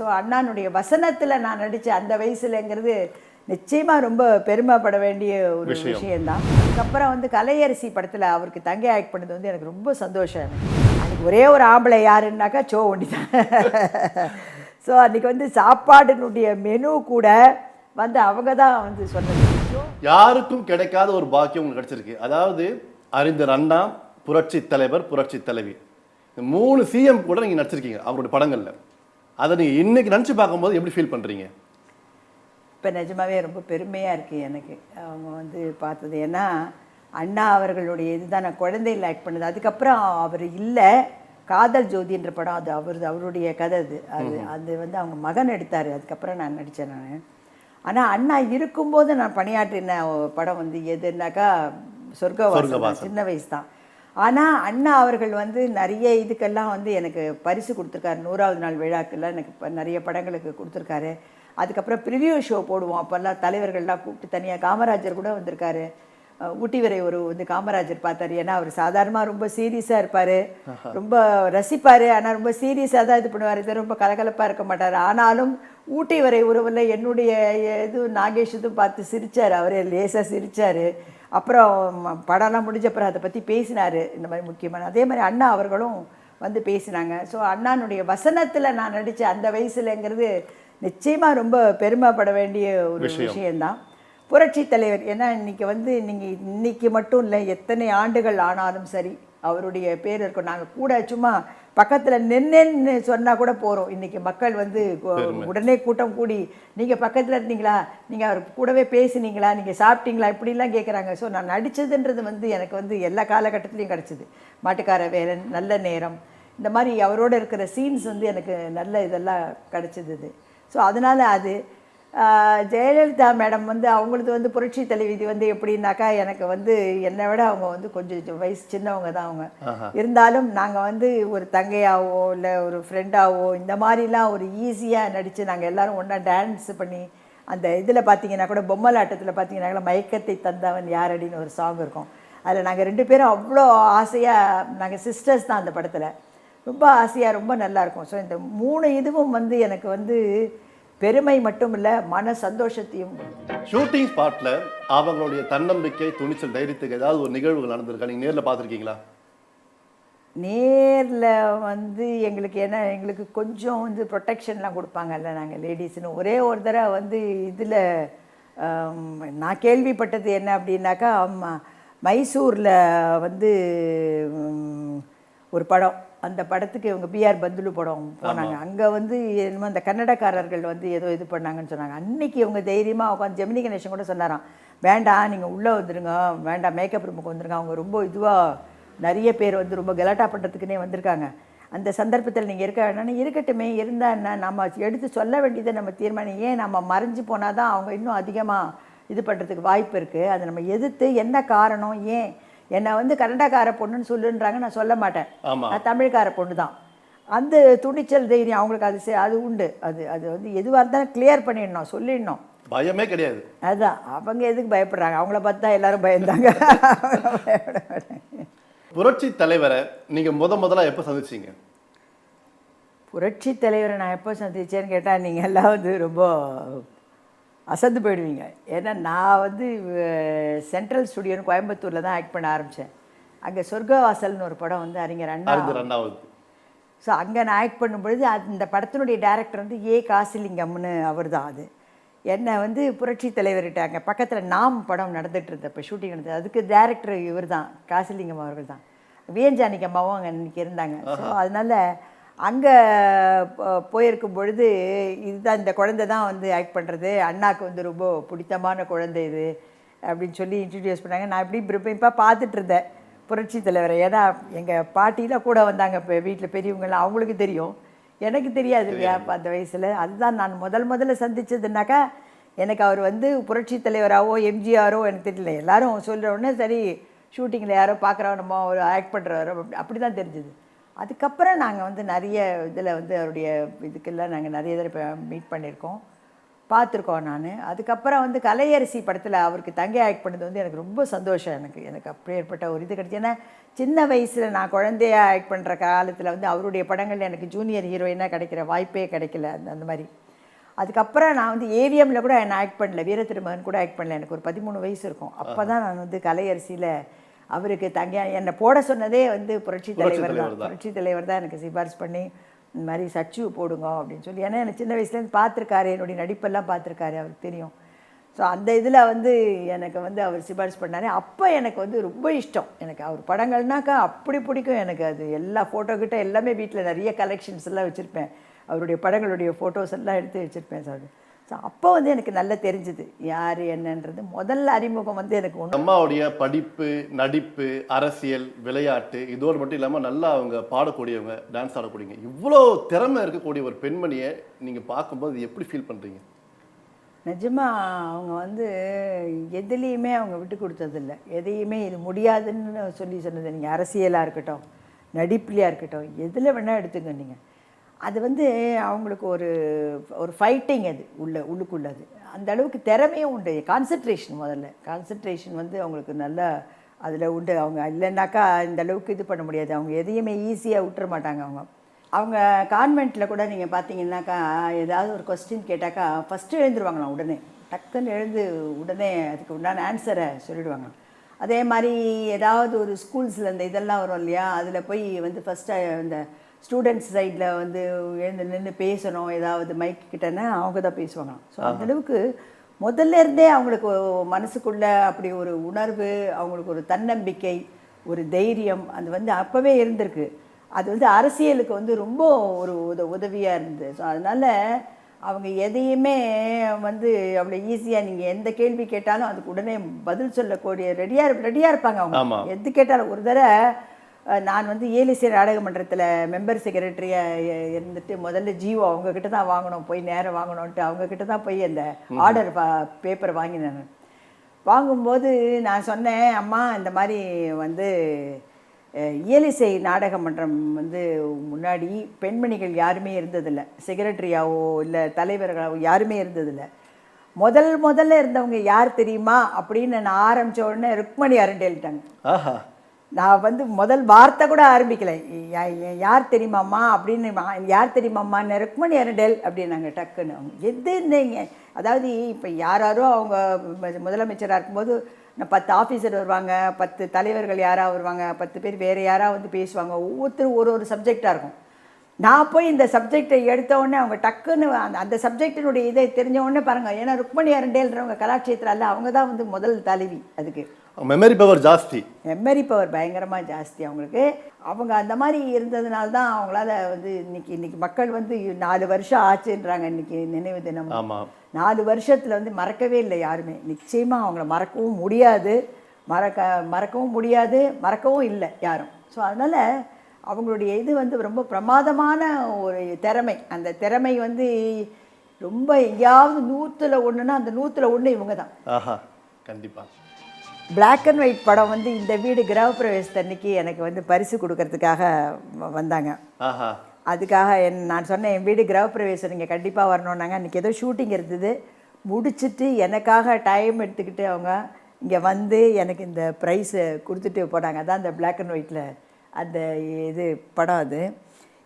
So அண்ணானுடைய வசனத்தில் நான் நடித்த அந்த வயசுலங்கிறது நிச்சயமாக ரொம்ப பெருமைப்பட வேண்டிய ஒரு விஷயம். விஷயம்தான். அதுக்கப்புறம் வந்து கலையரசி படத்தில் அவருக்கு தங்கை ஆக்ட் பண்ணது வந்து எனக்கு ரொம்ப சந்தோஷம் அன்றைக்கி ஒரே ஒரு ஆம்பளை யாருன்னாக்கா சோ ஒண்டி தான். ஸோ அன்றைக்கி வந்து சாப்பாடினுடைய மெனு கூட வந்து அவங்க தான் வந்து சொன்னது. யாருக்கும் கிடைக்காத ஒரு பாக்கியம் உங்களுக்கு கிடைச்சிருக்கு. அதாவது அறிஞர் அண்ணா புரட்சி தலைவர் புரட்சி தலைவி. மூணு சிஎம் கூட நீங்க நடிச்சிருக்கீங்க அவருடைய படங்கள்ல. அதை நீங்க இன்னைக்கு நினைச்சு பார்க்கும்போது எப்படி ஃபீல் பண்றீங்க? இப்போ நிஜமாவே ரொம்ப பெருமையாக இருக்குது எனக்கு. அவங்க வந்து பார்த்தது. ஏன்னா அண்ணா அவர்களுடைய இதுதான். நான் குழந்தையில் ஆக்ட் பண்ணது. அதுக்கப்புறம் அவர் இல்லை. காதல் ஜோதின்ற படம் அது அவர் அவருடைய கதை அது. அது அது வந்து அவங்க மகன் எடுத்தார். அதுக்கப்புறம் நான் நடித்தேன் நான். ஆனால் அண்ணா இருக்கும்போது நான் பணியாற்றின படம் வந்து எதுனாக்கா சொர்க்கவாசம் தான். சொர்க்கவாசம். சின்ன வயசு தான் ஆனால் அண்ணா அவர்கள் வந்து நிறைய இதுக்கெல்லாம் வந்து எனக்கு பரிசு கொடுத்துருக்காரு. நூறாவது நாள் விழாக்கெல்லாம் எனக்கு ப- நிறைய படங்களுக்கு கொடுத்துருக்காரு. அதுக்கப்புறம் ப்ரிவியூ ஷோ போடுவோம். அப்போல்லாம் தலைவர்கள்லாம் கூப்பிட்டு தனியாக காமராஜர் கூட வந்திருக்காரு. ஊட்டி வரை ஒரு வந்து காமராஜர் பார்த்தாரு. ஏன்னா அவர் சாதாரணமாக ரொம்ப சீரியஸாக இருப்பார். ரொம்ப ரசிப்பார். ஆனால் ரொம்ப சீரியஸாக தான் இது பண்ணுவார். இது ரொம்ப கலகலப்பாக இருக்க மாட்டார். ஆனாலும் ஊட்டி வரை உறவில் என்னுடைய இது நாகேஷ் இதுவும் பார்த்து சிரிச்சார். அவரே லேசாக சிரிச்சார். அப்புறம் படம்லாம் முடிஞ்ச அப்புறம் அதை பற்றி பேசினார் இந்த மாதிரி முக்கியமான அதே மாதிரி அண்ணா அவர்களும் வந்து பேசினாங்க. ஸோ அண்ணானுடைய வசனத்தில் நான் நடித்த அந்த வயசுலங்கிறது நிச்சயமாக ரொம்ப பெருமைப்பட வேண்டிய ஒரு விஷயம். விஷயம்தான். புரட்சி தலைவர் ஏன்னா இன்னைக்கு வந்து நீங்கள் இன்னைக்கு மட்டும் இல்லை எத்தனை ஆண்டுகள் ஆனாலும் சரி அவருடைய பேர் இருக்கும். நாங்கள் கூட சும்மா பக்கத்தில் நின்னுன்னு சொன்னால் கூட போகிறோம் இன்னைக்கு மக்கள் வந்து உடனே கூட்டம் கூடி நீங்கள் பக்கத்தில் இருந்தீங்களா? நீங்கள் அவர் கூடவே பேசுனீங்களா? நீங்கள் சாப்பிட்டீங்களா? இப்படிலாம் கேட்குறாங்க ஸோ நான் நடித்ததுன்றது வந்து எனக்கு வந்து எல்லா காலகட்டத்திலையும் கிடச்சிது. மாட்டுக்கார வேலன் நல்ல நேரம். இந்த மாதிரி அவரோட இருக்கிற சீன்ஸ் வந்து எனக்கு நல்ல இதெல்லாம் கிடச்சிது ஸோ அதனால் அது ஜெயலலிதா மேடம் வந்து அவங்களது வந்து புரட்சி தலைவி இது வந்து எப்படின்னாக்கா எனக்கு வந்து என்னை விட அவங்க வந்து கொஞ்சம் வயசு சின்னவங்க தான் அவங்க. இருந்தாலும் நாங்கள் வந்து ஒரு தங்கையாவோ இல்லை ஒரு ஃப்ரெண்டாவோ இந்த மாதிரிலாம் ஒரு ஈஸியாக நடித்து நாங்கள் எல்லாரும் ஒன்றா டான்ஸ் பண்ணி அந்த இதில் பார்த்தீங்கன்னா கூட பொம்மலாட்டத்தில் பார்த்தீங்கன்னா மயக்கத்தை தந்தவன் யாரடின்னு ஒரு சாங் இருக்கும். அதில் நாங்கள் ரெண்டு பேரும் அவ்வளோ ஆசையாக நாங்கள் சிஸ்டர்ஸ் தான் அந்த படத்தில். ரொம்ப ஆசையாக ரொம்ப நல்லா இருக்கும். ஸோ இந்த மூணு இதுவும் வந்து எனக்கு வந்து பெருமை மட்டும் இல்லை மன சந்தோஷத்தையும். ஷூட்டிங் ஸ்பாட்ல அவங்களுடைய தன்னம்பிக்கை துணிச்சல் தைரியத்துக்கு ஏதாவது ஒரு நிகழ்வுகள் நடந்திருக்கா? நீங்க நேர்ல பார்த்திருக்கீங்களா? நேரில் வந்து எங்களுக்கு என்ன எங்களுக்கு கொஞ்சம் வந்து ப்ரொடெக்ஷன்லாம் கொடுப்பாங்கல்ல நாங்கள் லேடிஸ்னு ஒரே ஒரு தடவை வந்து இதில் நான் கேள்விப்பட்டது என்ன அப்படின்னாக்கா மைசூரில் வந்து ஒரு படம். அந்த படத்துக்கு இவங்க பிஆர் பந்துலு படம் போனாங்க. அங்கே வந்து என்னமோ அந்த கன்னடக்காரர்கள் வந்து ஏதோ இது பண்ணாங்கன்னு சொன்னாங்க. அன்னைக்கு இவங்க தைரியமாக உட்காந்து ஜெமினி கணேசன் கூட சொன்னாராம். வேண்டாம் நீங்கள் உள்ளே வந்துடுங்க வேண்டாம் மேக்கப் ரூமுக்கு வந்துருங்க. அவங்க ரொம்ப இதுவாக நிறைய பேர் வந்து ரொம்ப கலாட்டா பண்ணுறதுக்குனே வந்திருக்காங்க. அந்த சந்தர்ப்பத்தில் நீங்கள் இருக்க வேண்டாம்னு இருக்கட்டுமே. இருந்தால் என்ன? நம்ம எடுத்து சொல்ல வேண்டியதை நம்ம தீர்மானம் ஏன் நம்ம மறைஞ்சு போனால் தான் அவங்க இன்னும் அதிகமாக இது பண்ணுறதுக்கு வாய்ப்பு இருக்குது அதை நம்ம எதிர்த்து என்ன காரணம்? ஏன் என்னை வந்து கன்னடக்கார பொண்ணுன்னு சொல்லுன்றாங்க நான் சொல்ல மாட்டேன். நான் தமிழ்கார பொண்ணு தான் அந்த துணிச்சல் தைரியம் அவங்களுக்கு அது அது உண்டு. அது அது வந்து எதுவாக இருந்தாலும் கிளியர் பண்ணிடணும் சொல்லிடணும். பயமே கிடையாது. அதுதான் அவங்க எதுக்கு பயப்படுறாங்க? அவங்கள பார்த்து எல்லாரும் பயந்தாங்க. புரட்சி தலைவரை நீங்க முத முதலா எப்ப சந்திச்சீங்க? புரட்சி தலைவரை நான் எப்போ சந்திச்சேன்னு கேட்டால் நீங்கள் எல்லாம் வந்து ரொம்ப அசந்து போயிடுவீங்க. ஏன்னா நான் வந்து சென்ட்ரல் ஸ்டுடியோன்னு கோயம்புத்தூரில் தான் ஆக்ட் பண்ண ஆரம்பித்தேன் அங்கே சொர்க்கவாசல்னு ஒரு படம் வந்து அறிஞர் அண்ணா. ஸோ அங்கே நான் ஆக்ட் பண்ணும்பொழுது அந்த படத்தினுடைய டைரக்டர் வந்து ஏ. காசிலிங்கம்னு அவர் தான் அது. என்னை வந்து புரட்சி தலைவர்கிட்ட அங்கே பக்கத்தில் நாம் படம் நடந்துட்டு இருந்தப்போ ஷூட்டிங் நடந்தது. அதுக்கு டைரக்டர் இவர் தான் காசிலிங்கம் அவர்கள் தான். வியஞ்சானிக்கு அம்மாவும் அங்கே இன்னைக்கு இருந்தாங்க. ஸோ அதனால் அங்கே போயிருக்கும் பொழுது இதுதான் இந்த குழந்தை தான் வந்து ஆக்ட் பண்ணுறது அண்ணாக்கு வந்து ரொம்ப பிடித்தமான குழந்தை இது அப்படின்னு சொல்லி இன்ட்ரடியூஸ் பண்ணாங்க. நான் இப்படி பிரமிப்பாக பார்த்துட்டு இருந்தேன். புரட்சி தலைவரை. ஏன்னா எங்கள் பாட்டிலாம் கூட வந்தாங்க இப்போ வீட்டில் பெரியவங்களாம் அவங்களுக்கு தெரியும். எனக்கு தெரியாது இல்லையா? அப்ப அந்த வயசில். அதுதான் நான் முதல் முதல்ல சந்திச்சதுனாக்கா எனக்கு அவர் வந்து புரட்சி தலைவராவோ எம்ஜிஆரோ எனக்கு தெரியல. எல்லாரும் சொல்கிற உடனே சரி ஷூட்டிங்கில் யாரோ பார்க்குறோம் நம்ம ஒரு ஆக்ட் பண்ணுறாரோ அப்படி தான் தெரிஞ்சுது. அதுக்கப்புறம் நாங்கள் வந்து நிறைய இதில் வந்து அவருடைய இதுக்கெல்லாம் நாங்கள் நிறைய தடவை மீட் பண்ணியிருக்கோம். பார்த்துருக்கோம் நான். அதுக்கப்புறம் வந்து கலையரசி படத்தில் அவருக்கு தங்கை ஆக்ட் பண்ணது வந்து எனக்கு ரொம்ப சந்தோஷம். எனக்கு எனக்கு அப்படியேற்பட்ட ஒரு இது கிடைச்சி. ஏன்னா சின்ன வயசில் நான் குழந்தையாக ஆக்ட் பண்ணுற காலத்தில் வந்து அவருடைய படங்கள் எனக்கு ஜூனியர் ஹீரோயினாக கிடைக்கிற வாய்ப்பே கிடைக்கல. அந்த அந்த மாதிரி. அதுக்கப்புறம் நான் வந்து ஏவிஎம்மில் கூட நான் ஆக்ட் பண்ணல. வீரத்திருமகன் கூட ஆக்ட் பண்ணல. எனக்கு ஒரு பதிமூணு வயசு இருக்கும். அப்போ தான் நான் வந்து கலையரசியில் அவருக்கு தங்கியா என்னை போட சொன்னதே வந்து புரட்சி தலைவர் தான். புரட்சி தலைவர் தான் எனக்கு சிபாரிசு பண்ணி இந்த மாதிரி சச்சு போடுங்க அப்படின்னு சொல்லி. ஏன்னா எனக்கு சின்ன வயசுலேருந்து பார்த்துருக்காரு. என்னுடைய நடிப்பெல்லாம் பார்த்துருக்காரு அவருக்கு தெரியும். ஸோ அந்த இதில் வந்து எனக்கு வந்து அவர் சிபாரிசு பண்ணாரு. அப்போ எனக்கு வந்து ரொம்ப இஷ்டம். எனக்கு அவர் படங்கள்னாக்கா அப்படி பிடிக்கும் எனக்கு அது. எல்லா ஃபோட்டோ கிட்ட எல்லாமே வீட்டில் நிறைய கலெக்ஷன்ஸ் எல்லாம் வச்சுருப்பேன். அவருடைய படங்களுடைய ஃபோட்டோஸ் எல்லாம் எடுத்து வச்சுருப்பேன் சார். ஸோ அப்போ வந்து எனக்கு நல்லா தெரிஞ்சுது. யார் என்னன்றது. முதல்ல அறிமுகம் வந்து எனக்கு ஒன்று அம்மாவுடைய படிப்பு நடிப்பு அரசியல் விளையாட்டு இதோடு மட்டும் இல்லாமல் நல்லா அவங்க பாடக்கூடியவங்க டான்ஸ் ஆடக்கூடியவங்க. இவ்வளோ திறமை இருக்கக்கூடிய ஒரு பெண்மணியை நீங்கள் பார்க்கும்போது எப்படி ஃபீல் பண்ணுறீங்க நிஜமா அவங்க வந்து எதுலேயுமே அவங்க விட்டு கொடுத்ததில்ல. எதையுமே இது முடியாதுன்னு சொல்லி சொன்னது நீங்கள் அரசியலாக இருக்கட்டும் நடிப்புலையாக இருக்கட்டும் எதில் வேணால் எடுத்துங்க நீங்கள் அது வந்து அவங்களுக்கு ஒரு ஒரு ஃபைட்டிங் அது உள்ள உள்ளுக்குள்ளது. அந்த அளவுக்கு திறமையும் உண்டு. கான்சன்ட்ரேஷன் முதல்ல. கான்சன்ட்ரேஷன் வந்து அவங்களுக்கு நல்லா அதில் உண்டு. அவங்க இல்லைன்னாக்கா இந்த அளவுக்கு இது பண்ண முடியாது. அவங்க எதையுமே ஈஸியாக விட்டுற மாட்டாங்க அவங்க. அவங்க கான்வெண்ட்டில் கூட நீங்கள் பார்த்தீங்கன்னாக்கா ஏதாவது ஒரு கொஸ்டின் கேட்டாக்கா ஃபஸ்ட்டு எழுந்துருவாங்களாம் உடனே. டக்குன்னு எழுந்து உடனே அதுக்கு உண்டான ஆன்சரை சொல்லிடுவாங்க அதே மாதிரி ஏதாவது ஒரு ஸ்கூல்ஸில் இந்த இதெல்லாம் வரும் இல்லையா? அதில் போய் வந்து ஃபஸ்ட்டு இந்த ஸ்டூடெண்ட்ஸ் சைடில் வந்து எழுந்து நின்று பேசணும் ஏதாவது மைக் கிட்டனா அவங்க தான் பேசுவாங்களாம் ஸோ அந்த அளவுக்கு முதல்ல இருந்தே அவங்களுக்கு மனசுக்குள்ள அப்படி ஒரு உணர்வு அவங்களுக்கு ஒரு தன்னம்பிக்கை ஒரு தைரியம் அது வந்து அப்போவே இருந்திருக்கு. அது வந்து அரசியலுக்கு வந்து ரொம்ப ஒரு உத உதவியாக இருந்தது. ஸோ அதனால் அவங்க எதையுமே வந்து அவ்வளோ ஈஸியாக நீங்கள் எந்த கேள்வி கேட்டாலும் அதுக்கு உடனே பதில் சொல்லக்கூடிய ரெடியாக ரெடியாக இருப்பாங்க. அவங்க. எது கேட்டாலும் ஒரு தடவை நான் வந்து ஏலிசை நாடக மன்றத்தில் மெம்பர் செக்ரட்டரியாக இருந்துட்டு முதல்ல ஜியோ அவங்க கிட்ட தான் வாங்கணும் போய் நேரம் வாங்கணும்ன்ட்டு அவங்க கிட்ட தான் போய் அந்த ஆர்டர் பேப்பர் வாங்கினேன். வாங்கும்போது நான் சொன்னேன் அம்மா இந்த மாதிரி வந்து இயலிசை நாடக மன்றம் வந்து முன்னாடி பெண்மணிகள் யாருமே இருந்ததில்லை. செக்ரட்டரியாவோ இல்லை தலைவர்களாவோ யாருமே இருந்ததில்லை. முதல் முதல்ல இருந்தவங்க யார் தெரியுமா? அப்படின்னு நான் ஆரம்பிச்ச உடனே ருக்மணி அரண்டேல்ட்டாங்க ஆஹா. நான் வந்து முதல் வார்த்தை கூட ஆரம்பிக்கலை. யார் தெரியுமாம்மா அப்படின்னு யார் தெரியுமாம்மா ருக்மணி அரண்டேல் அப்படின்னாங்க டக்குன்னு. எது இருந்தீங்க அதாவது இப்போ யாராரோ அவங்க முதலமைச்சராக இருக்கும்போது நான் பத்து ஆஃபீஸர் வருவாங்க பத்து தலைவர்கள் யாராக வருவாங்க பத்து பேர் வேறு யாராக வந்து பேசுவாங்க. ஒவ்வொருத்தரும் ஒரு ஒரு சப்ஜெக்டாக இருக்கும். நான் போய் இந்த சப்ஜெக்டை எடுத்த உடனே அவங்க டக்குன்னு அந்த அந்த சப்ஜெக்டினுடைய இதை தெரிஞ்ச உடனே பாருங்க. ஏன்னா ருக்மணி அரண்டேல்ன்றவங்க கலாட்சேத்திரால அவங்க தான் வந்து முதல் தலைவி அதுக்கு. மெமரி பவர் ஜாஸ்தி. மெமரி பவர் பயங்கரமாக ஜாஸ்தி அவங்களுக்கு. அவங்க அந்த மாதிரி இருந்ததுனால தான் அவங்களால வந்து இன்னைக்கு இன்னைக்கு மக்கள் வந்து நாலு வருஷம் ஆச்சுன்றாங்க இன்னைக்கு நினைவு தினம். ஆமாம் நாலு வருஷத்தில் வந்து மறக்கவே இல்லை யாருமே. நிச்சயமாக அவங்கள மறக்கவும் முடியாது. மறக்க மறக்கவும் முடியாது. மறக்கவும் இல்லை யாரும். ஸோ அதனால் அவங்களுடைய இது வந்து ரொம்ப பிரமாதமான ஒரு திறமை. அந்த திறமை வந்து ரொம்ப எங்கேயாவது நூற்றுல ஒன்றுனா அந்த நூற்றுல ஒன்று இவங்க தான் ஆஹா கண்டிப்பா. Black அண்ட் ஒயிட் படம் வந்து இந்த வீடு கிரகப்பிரவேசத்தன்னைக்கு எனக்கு வந்து பரிசு கொடுக்கறதுக்காக வந்தாங்க. அதுக்காக என் நான் சொன்னேன் என் வீடு கிரகப்பிரவேசம் நீங்கள் கண்டிப்பாக வரணுன்னாங்க அன்றைக்கி ஏதோ ஷூட்டிங் இருந்தது. முடிச்சிட்டு எனக்காக டைம் எடுத்துக்கிட்டு அவங்க இங்கே வந்து எனக்கு இந்த ப்ரைஸை கொடுத்துட்டு போனாங்க. அதான் அந்த Black அண்ட் ஒயிட்டில் அந்த இது படம் அது.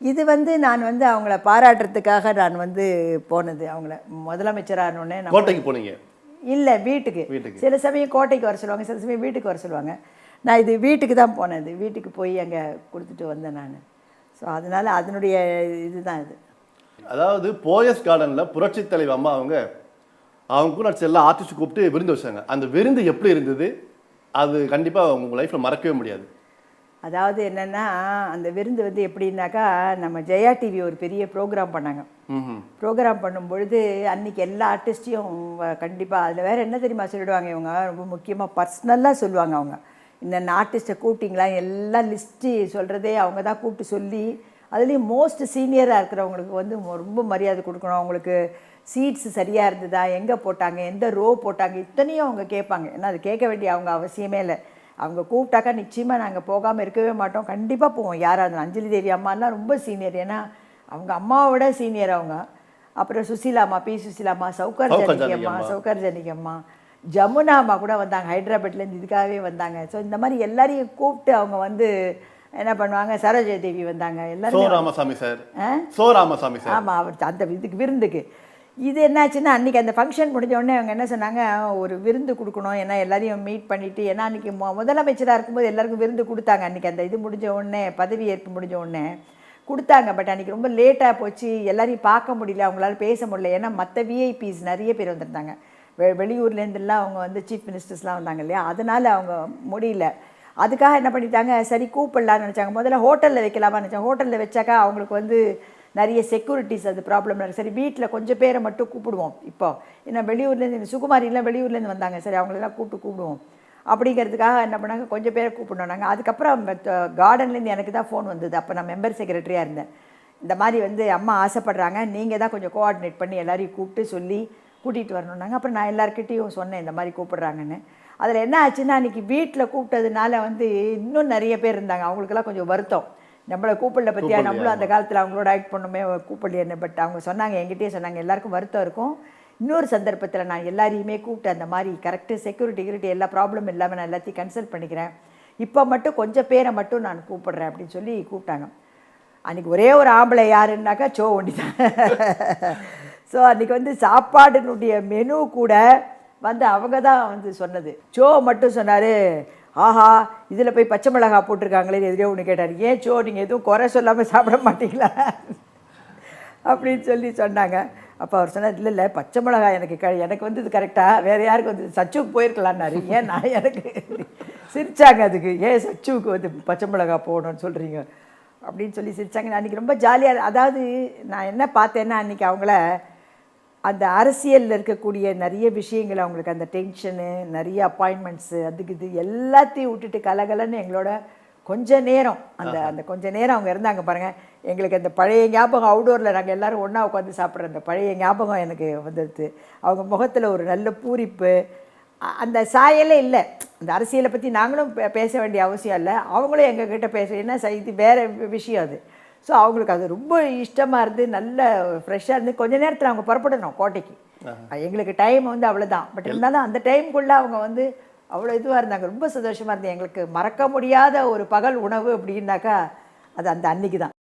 இது வந்து நான் வந்து அவங்கள பாராட்டுறதுக்காக நான் வந்து போனது. அவங்கள முதலமைச்சரானோடனே கோட்டைக்கு போனீங்க? இல்லை வீட்டுக்கு. வீட்டுக்கு. சில சமயம் கோட்டைக்கு வர சொல்லுவாங்க சில சமயம் வீட்டுக்கு வர சொல்லுவாங்க. நான் இது வீட்டுக்கு தான் போனது. வீட்டுக்கு போய் அங்கே கொடுத்துட்டு வந்தேன் நான். ஸோ அதனால் அதனுடைய இதுதான் இது. அதாவது போயஸ் கார்டன்ல புரட்சி தலைவி அம்மா அவங்க அவங்க கூட நடிச்ச எல்லா ஆர்டிஸ்ட் கூப்பிட்டு விருந்து வச்சாங்க. அந்த விருந்து எப்படி இருந்தது? அது கண்டிப்பா உங்க லைஃப்ல மறக்கவே முடியாது. அதாவது என்னென்னா அந்த விருந்து வந்து எப்படின்னாக்கா நம்ம ஜெயா டிவி ஒரு பெரிய ப்ரோக்ராம் பண்ணாங்க. ப்ரோக்ராம் பண்ணும் பொழுது அன்னைக்கு எல்லா ஆர்டிஸ்டையும் கண்டிப்பாக அதில் வேறு என்ன தெரியுமா சொல்லிடுவாங்க இவங்க? ரொம்ப முக்கியமாக பர்சனலாக சொல்லுவாங்க அவங்க. இந்த ஆர்டிஸ்ட்டை கூப்பிட்டீங்களா? எல்லாம் லிஸ்ட்டு சொல்கிறதே அவங்க தான் கூப்பிட்டு சொல்லி அதுலேயும் மோஸ்ட் சீனியராக இருக்கிறவங்களுக்கு வந்து ரொம்ப மரியாதை கொடுக்கணும். அவங்களுக்கு சீட்ஸ் சரியாக இருந்ததா? எங்கே போட்டாங்க? எந்த ரோ போட்டாங்க? இத்தனையும் அவங்க கேட்பாங்க. ஏன்னா அது கேட்க வேண்டிய அவங்க அவசியமே இல்லை. அவங்க கூப்பிட்டாக்கா நிச்சயமாக நாங்கள் போகாமல் இருக்கவே மாட்டோம். கண்டிப்பாக போவோம். யாராவது அஞ்சலி தேவி அம்மாலாம் ரொம்ப சீனியர் ஏன்னா அவங்க அம்மாவை விட சீனியர் அவங்க. அப்புறம் சுசீலாமா பி. சுசீலாமா சவுக்கர் சௌகர் ஜானகி ஜானகி அம்மா. ஜமுனா அம்மா கூட வந்தாங்க. ஹைதராபாத்லேருந்து இதுக்காகவே வந்தாங்க. ஸோ இந்த மாதிரி எல்லாரையும் கூப்பிட்டு அவங்க வந்து என்ன பண்ணுவாங்க? சரோஜா தேவி வந்தாங்க. எல்லாரும் ராமசாமி சார்? சோ ராமசாமி சார். ஆமாம் அவர் அந்த இதுக்கு விருந்துக்கு. இது என்னாச்சுன்னா அன்றைக்கி அந்த ஃபங்க்ஷன் முடிஞ்சோடனே அவங்க என்ன சொன்னாங்க ஒரு விருந்து கொடுக்கணும். ஏன்னா எல்லாரையும் மீட் பண்ணிவிட்டு ஏன்னா அன்றைக்கி முதலமைச்சராக இருக்கும்போது எல்லாருக்கும் விருந்து கொடுத்தாங்க. அன்றைக்கி அந்த இது முடிஞ்ச உடனே பதவி ஏற்பு முடிஞ்ச உடனே கொடுத்தாங்க. பட் அன்றைக்கி ரொம்ப லேட்டாக போச்சு. எல்லாரையும் பார்க்க முடியல. அவங்களால பேச முடியல. ஏன்னா மற்ற விஐபிஸ் நிறைய பேர் வந்திருந்தாங்க. வெ வெளியூர்லேருந்துலாம் அவங்க வந்து சீஃப் மினிஸ்டர்ஸ்லாம் வந்தாங்க இல்லையா? அதனால் அவங்க முடியல. அதுக்காக என்ன பண்ணிட்டாங்க? சரி கூப்பிடலான்னு நினச்சாங்க. முதல்ல ஹோட்டலில் வைக்கலாமா நினச்சாங்க. ஹோட்டலில் வச்சாக்கா அவங்களுக்கு வந்து நிறைய செக்யூரிட்டிஸ் அது ப்ராப்ளம் இருக்குது சரி வீட்டில் கொஞ்சம் பேரை மட்டும் கூப்பிடுவோம். இப்போ ஏன்னா வெளியூர்லேருந்து சுகுமாரிலாம் வெளியூர்லேருந்து வந்தாங்க. சரி அவங்களெல்லாம் கூப்பிட்டு கூப்பிடுவோம். அப்படிங்கிறதுக்காக என்ன பண்ணாங்க? கொஞ்சம் பேரை கூப்பிடணும். நாங்கள் அதுக்கப்புறம் கார்டன்லேருந்து எனக்கு தான் ஃபோன் வந்தது. அப்போ நான் மெம்பர் செக்ரட்டரியாக இருந்தேன். இந்த மாதிரி வந்து அம்மா ஆசைப்படுறாங்க. நீங்கள் தான் கொஞ்சம் கோஆர்டினேட் பண்ணி எல்லாரையும் கூப்பிட்டு சொல்லி கூட்டிகிட்டு வரணுன்னாங்க அப்புறம் நான் எல்லாருக்கிட்டேயும் சொன்னேன் இந்த மாதிரி கூப்பிட்றாங்கன்னு. அதில் என்ன ஆச்சுன்னா அன்றைக்கி வீட்டில் கூப்பிட்டதுனால வந்து இன்னும் நிறைய பேர் இருந்தாங்க. அவங்களுக்கெல்லாம் கொஞ்சம் வருத்தம். நம்மளை கூப்பிடல பற்றியா? நம்மளும் அந்த காலத்தில் அவங்களோட ஆக்ட் பண்ணுமே கூப்பிடலையே பட் அவங்க சொன்னாங்க என்கிட்டயே சொன்னாங்க எல்லாருக்கும் வருத்தம் இருக்கும். இன்னொரு சந்தர்ப்பத்தில் நான் எல்லாரையுமே கூப்பிட்டு அந்த மாதிரி கரெக்டு செக்யூரிட்டி கிரிட்டி எல்லா ப்ராப்ளம் இல்லாமல் நான் எல்லாத்தையும் கன்சல்ட் பண்ணிக்கிறேன். இப்போ மட்டும் கொஞ்சம் பேரை மட்டும் நான் கூப்பிடுறேன் அப்படின்னு சொல்லி கூப்பிட்டாங்க. அன்றைக்கி ஒரே ஒரு ஆம்பளை யாருன்னாக்கா சோ ஒண்டி தான். ஸோ அன்றைக்கி வந்து சாப்பாடுனுடைய மெனு கூட வந்து அவங்க தான் வந்து சொன்னது. சோ மட்டும் சொன்னார் ஆஹா இதில் போய் பச்சை மிளகா போட்டிருக்காங்களே எதிரே ஒன்று கேட்டார். ஏன் சோ நீங்கள் எதுவும் குறை சொல்லாமல் சாப்பிட மாட்டீங்களா? அப்படின்னு சொல்லி சொன்னாங்க. அப்போ அவர் சொன்னார் இல்லை இல்லை பச்சை மிளகாய் எனக்கு க எனக்கு வந்து இது கரெக்டாக வேறு யாருக்கு வந்து சச்சுவுக்கு போயிருக்கலான்னாரு ஏன் நான் எனக்கு சிரிச்சாங்க அதுக்கு. ஏன் சச்சுவுக்கு வந்து பச்சை மிளகா போகணும்னு சொல்கிறீங்க அப்படின்னு சொல்லி சிரிச்சாங்க. நான் அன்றைக்கி ரொம்ப ஜாலியாக அதாவது நான் என்ன பார்த்தேன்னா அன்றைக்கி அவங்கள அந்த அரசியலில் இருக்கக்கூடிய நிறைய விஷயங்கள் அவங்களுக்கு அந்த டென்ஷனு நிறைய அப்பாயின்மெண்ட்ஸு அதுக்கு இது எல்லாத்தையும் விட்டுட்டு கலகலன்னு எங்களோட கொஞ்ச நேரம் அந்த அந்த கொஞ்ச நேரம் அவங்க இருந்தாங்க பாருங்கள் எங்களுக்கு அந்த பழைய ஞாபகம் அவுடோரில் நாங்கள் எல்லாரும் ஒன்றா உட்காந்து சாப்பிட்ற அந்த பழைய ஞாபகம் எனக்கு வந்துடுது. அவங்க முகத்தில் ஒரு நல்ல பூரிப்பு. அந்த சாயலே இல்லை. அந்த அரசியலை பற்றி நாங்களும் பேச வேண்டிய அவசியம் இல்லை. அவங்களும் எங்ககிட்ட பேச என்ன ச- இது வேறு விஷயம் அது. ஸோ அவங்களுக்கு அது ரொம்ப இஷ்டமாக இருந்து நல்ல ஃப்ரெஷ்ஷாக இருந்து கொஞ்ச நேரத்தில் அவங்க புறப்படணும் கோட்டைக்கு. எங்களுக்கு டைம் வந்து அவ்வளோதான் பட் இருந்தாலும் அந்த டைம்குள்ளே அவங்க வந்து அவ்வளோ இதுவாக இருந்தாங்க. ரொம்ப சந்தோஷமாக இருந்தது. எங்களுக்கு மறக்க முடியாத ஒரு பகல் உணவு அப்படின்னாக்கா அது அந்த அன்னைக்கு தான்